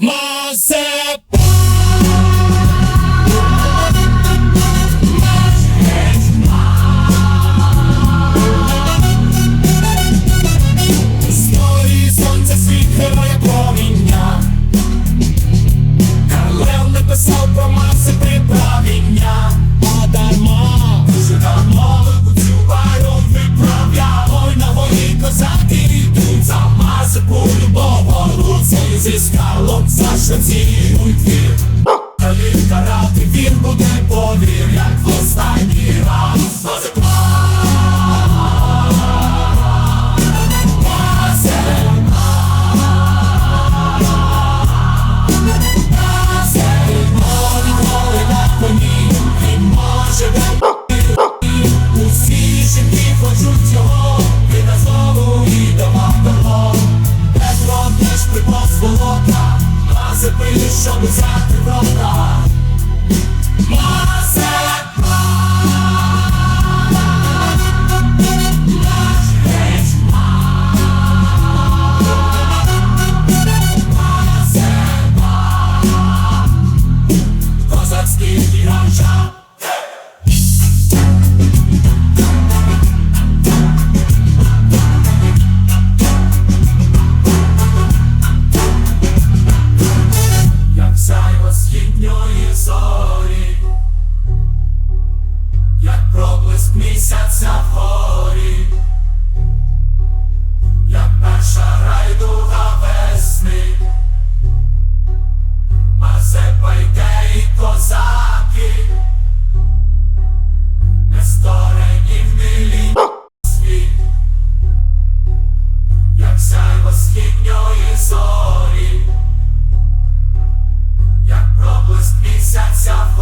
Мазепа! Історії сонця світ проміння Карлел не писав про маси приправіння А дарма Дуже давно цю байром виправляв Ой, на горі козаки йдуть за Цей зі скалом за що цінують вір Калін карати він буде повір Як в останній раз. Усі жінки хочуть його Мазепи, щоб взяти в місяця вгорі, як перша райдуга весни, Мазепа йде і козаки, не сторені в милі як сяйво східньої зорі. Як проблиск місяця в